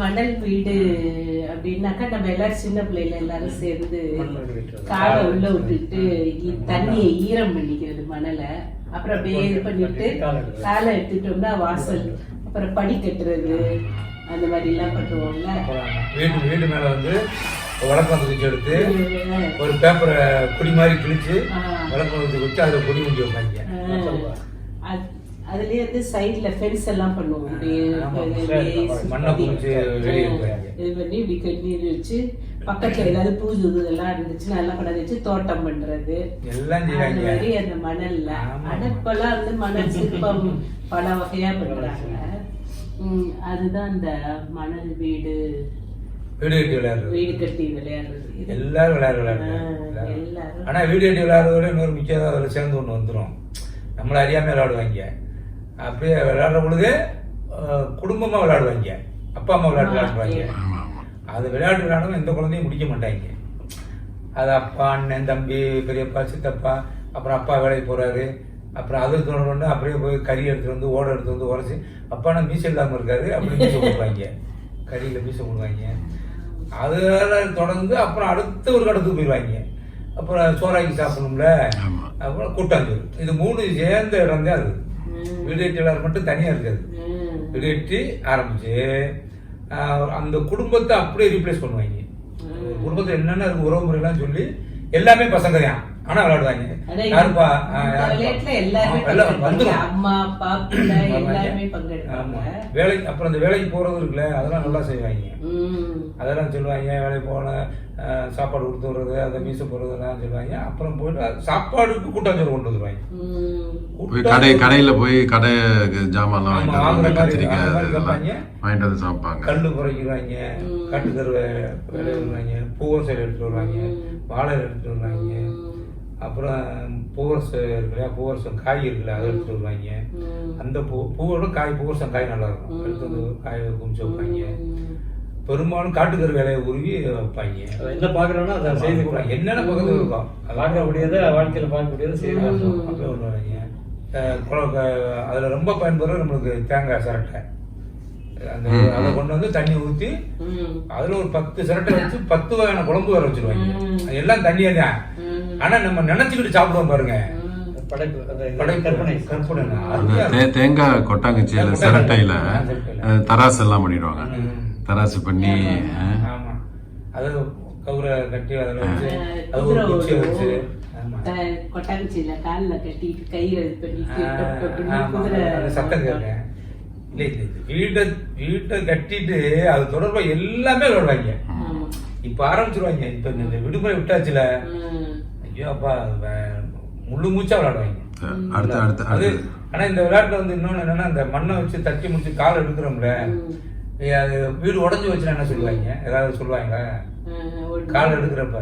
மணல் வீடு அப்படின்னாக்கா நம்ம எல்லாரும் சின்ன பிள்ளைல எல்லாரும் சேர்ந்து வீடு. காலை உள்ள விட்டுட்டு தண்ணியை ஈரம் பண்ணிக்கிறது மணலை. அப்புறம் அப்படியே இது பண்ணிட்டு காலை எடுத்துட்டோம்னா வாசல். அப்புறம் படி கட்டுறது. அந்த மாதிரி எல்லாம் பண்ணுவோம்ல வீட்டு வீட்டு மேல வந்து விளக்கம் தூக்கி எடுத்து ஒரு பேப்பரை குடி மாதிரி கிழிச்சு விளக்கம் தூக்கி வச்சு அதில் குடி முடி வைப்பாங்க. அதுலயே வந்து சைடுல ஃபென்ஸ் எல்லாம் பண்ணுவோம். இது பண்ணி இப்படி கண்ணீர் வச்சு பக்கத்துல ஏதாவது பூஜை எல்லாம் இருந்துச்சுன்னா எல்லாம் கொண்டாந்து வச்சு தோட்டம் பண்றது. எல்லாம் அந்த மாதிரி அந்த மணல்ல. அடப்பெல்லாம் வந்து மணல் சிற்பம் பல வகையா பண்றாங்க. அதுதான் அந்த மணல் வீடு. வீடு கட்டி விளையாடுறது. வீடு கட்டி விளையாடுறது. எல்லாரும் விளையாடு விளையாடுறாங்க எல்லாரும். ஆனா வீடு கட்டி விளையாடுறதோட இன்னொரு முக்கியம் அதில் சேர்ந்து ஒன்று வந்துடும் நம்மளை அறியாம விளையாடுவாங்க. அப்படியே விளையாடுற பொழுது அஹ், குடும்பமா விளையாடுவாங்க. அப்பா அம்மா விளையாட்டு விளையாடுவாங்க. அது விளையாட்டு விளையாடும் எந்த குழந்தையும் முடிக்க மாட்டாங்க. அது அப்பா அண்ணன் தம்பி பெரியப்பா சித்தப்பா அப்புறம் அப்பா வேலைக்கு போறாரு. அப்புறம் அது தொடர்ந்து அப்படியே போய் கறி எடுத்துட்டு வந்து ஓட எடுத்து வந்து உரைச்சி அப்பா நான் மீசை இல்லாமல் இருக்காரு அப்படி மீசை போடுவாங்க. கறியில் மீசை போடுவாங்க. அதனால தொடர்ந்து அப்புறம் அடுத்த ஒரு கடத்துக்கு போயிடுவாங்க. அப்புறம் சோறாக்கி சாப்பிடணும்ல. அப்புறம் கூட்டாஞ்சோறு. இது மூணு சேர்ந்த இடம் தான் அது. உம், வீடு கட்டியாளர் மட்டும் தனியாக இருக்காது. உம், வீடு கட்டி ஆரம்பிச்சு ஆஹ், அந்த குடும்பத்தை அப்படியே ரீப்ளேஸ் பண்ணுவாங்க. குடும்பத்தில் என்னென்ன இருக்கு உறவு முறையெல்லாம் சொல்லி எல்லாமே பசங்க தான். ஆனா விளையாடுவாங்க. யாருப்பா? இந்த எல்லாம். அம்மா அப்பா எல்லாருமே வேலைக்கு அப்புறம் அந்த வேலைக்கு போறது இருக்குல்ல அதெல்லாம் நல்லா செய்வாங்க. அதெல்லாம் சொல்லுவாங்க வேலைக்கு போன சாப்பாடு கொடுத்து வர்றது அதை மீசை போடுறதெல்லாம் சொல்லுவாங்க. அப்புறம் போயிட்டு சாப்பாடுக்கு கூட்டாஞ்சோறு கொண்டு வந்துருவாங்க. கடை கடையில போய் கடை ஜாமான்லாம் ஆமா, வாங்கிட்டு வந்து கத்திரிக்காய் அந்த. வாங்கிட்டு வந்து சாப்பிட்டாங்க கல் குறைக்கிறாங்க ம். கட்டுத்தரு வேலை வருவாங்க பூவரசை எடுத்துட்டு வருவாங்க வாழை எடுத்துட்டு வருவாங்க. அப்புறம் பூவரசு இருக்கு இல்லையா? பூவரசம் காய் இருக்குல்ல அதை எடுத்துட்டு வருவாங்க. அந்த பூ பூவோட காய் பூவரசம் காய் நல்லா இருக்கும். எடுத்து வந்து காய் குமிச்சு வைப்பாங்க. பெரும்பாலும் காட்டுக்கரு வேலையை உருவி வைப்பாங்க. அது என்ன பாக்குறோம்னா அதை செய்து என்னென்ன பக்கத்துல இருக்கும் பார்க்கக்கூடியதை வாழ்க்கையில பார்க்கக்கூடியதை செய்து. அப்படியே வருவாங்க அதுல ரொம்ப பயன்படுறது நம்மளுக்கு தேங்காய் சிரட்டை. அந்த அதை கொண்டு வந்து தண்ணி ஊத்தி உம், அதுல ஒரு பத்து சிரட்டை வச்சு பத்து வகையான குழம்பு வேற வச்சிருவாங்க. எல்லாம் தண்ணியே தான். ஆனா நம்ம நினைச்சுக்கிட்டு சாப்பிடுவோம் பாருங்க. தேங்காய் கொட்டாங்குச்சியில கொட்டாங்குச்சி. சிரட்டையில தராசு எல்லாம் பண்ணிடுவாங்க. தராசு பண்ணி ஆமா. அது கவுரை கட்டி அதுல வச்சு அஹ் அது ஒரு ஓடும். வச்சு. கொட்டாங்குச்சியில கால்ல கட்டிட்டு கயிறு இது பண்ணிட்டு சத்தம் கேட்க இல்லை வீட்டை வீட்டை கட்டிட்டு அது தொடர்பா எல்லாமே விளையாடுவாங்க. இப்ப ஆரம்பிச்சிருவாங்க. இப்ப இந்த விடுமுறை விட்டாச்சுல. ஐயோ அப்பா முள்ளு மூச்சா விளையாடுவாங்க. அடுத்து அடுத்து அது ஆனா இந்த விளையாட்டுல வந்து இன்னொன்னு என்னன்னா இந்த மண்ணை வச்சு தட்டி முடிச்சு கால் எடுக்கிறோம்ல அது வீடு உடஞ்சு வச்சுன்னா என்ன சொல்லுவாங்க? ஏதாவது சொல்லுவாங்க கால் எடுக்கிறப்ப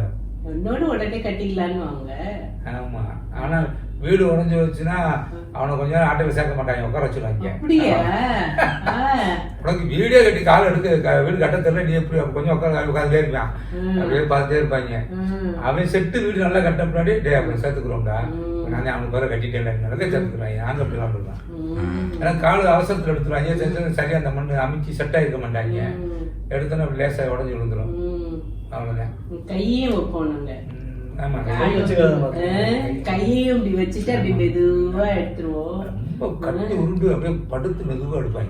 இன்னொன்னு உடனே கட்டிக்கலான்னு ஆமா. ஆனா வீடு உடஞ்சு வச்சுன்னா அவனை கொஞ்ச நேரம் ஆட்டையில சேர்க்க மாட்டாங்க உட்கார வச்சிருவாங்க. உனக்கு வீடே கட்டி கால் எடுக்க வீடு கட்ட தெரியல நீ எப்படி கொஞ்சம் உட்காந்து உட்காந்துட்டே இருப்பான். அப்படியே பார்த்துட்டே இருப்பாங்க. அவன் செட்டு வீடு நல்லா கட்ட முன்னாடி டே அப்படி சேர்த்துக்கிறோம்டா. நான் அவனுக்கு பேர கட்டிட்டேன் நடக்க சேர்த்துக்கிறாங்க நாங்க அப்படி விளாண்டுருக்கான் உம், ஏன்னா கால் அவசரத்துல எடுத்துருவாங்க சரியா அந்த மண்ணு அமைச்சு செட் ஆயிருக்க மாட்டாங்க. எடுத்தோன்னா அப்படி லேசா உடஞ்சி விழுந்துரும். உம். அவ்வளவுதான். கையையும் வைப்போம் நாங்க. ம், ஆமா கை வச்சுக்காத மாதிரி. அஹ், கையையும் இப்படி வச்சுட்டு அப்படி மெதுவா எடுத்துருவோம். கட்டி உருண்டு அப்படியே படுத்து மெதுவா எடுப்பாங்க.